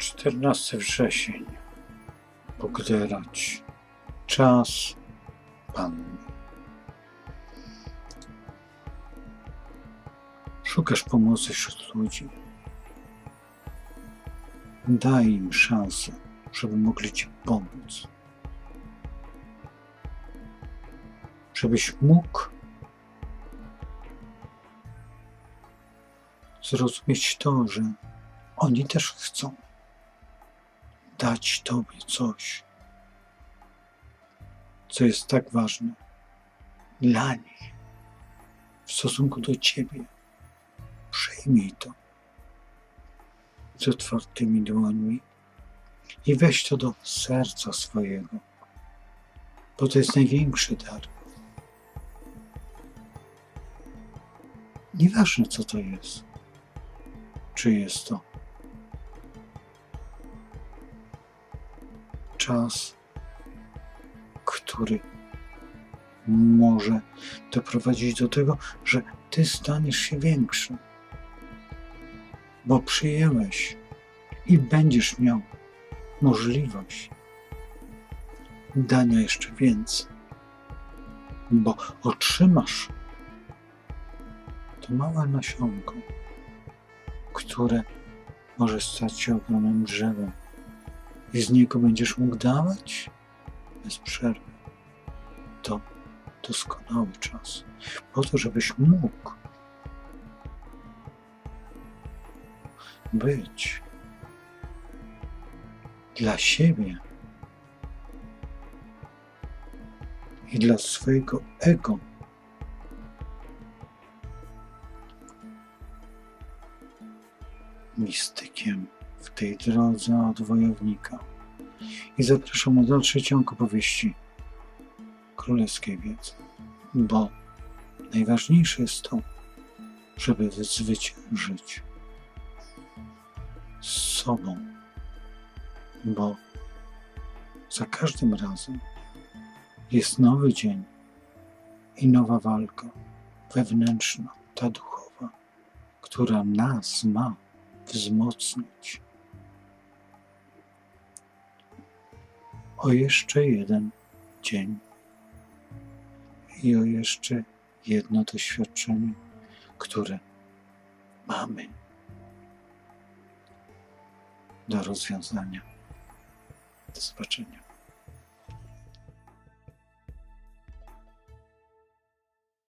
14 wrzesień. Pogderać. Czas Panny. Szukasz pomocy wśród ludzi. Daj im szansę, żeby mogli Ci pomóc. Żebyś mógł zrozumieć to, że oni też chcą dać Tobie coś, co jest tak ważne dla nich w stosunku do Ciebie. Przyjmij to z otwartymi dłońmi i weź to do serca swojego, bo to jest największy dar. Nieważne, co to jest. Czy jest to czas, który może doprowadzić do tego, że ty staniesz się większy, bo przyjęłeś i będziesz miał możliwość dania jeszcze więcej, bo otrzymasz to małe nasionko, które może stać się ogromnym drzewem i z niego będziesz mógł dawać? Bez przerwy. To doskonały czas, po to, żebyś mógł być dla siebie i dla swojego ego. Mistykiem w tej drodze od wojownika. I zapraszam na dalszy ciąg opowieści królewskiej wiedzy, bo najważniejsze jest to, żeby zwyciężyć z sobą, bo za każdym razem jest nowy dzień i nowa walka wewnętrzna, ta duchowa, która nas ma wzmocnić. O jeszcze jeden dzień i o jeszcze jedno doświadczenie, które mamy do rozwiązania. Do zobaczenia.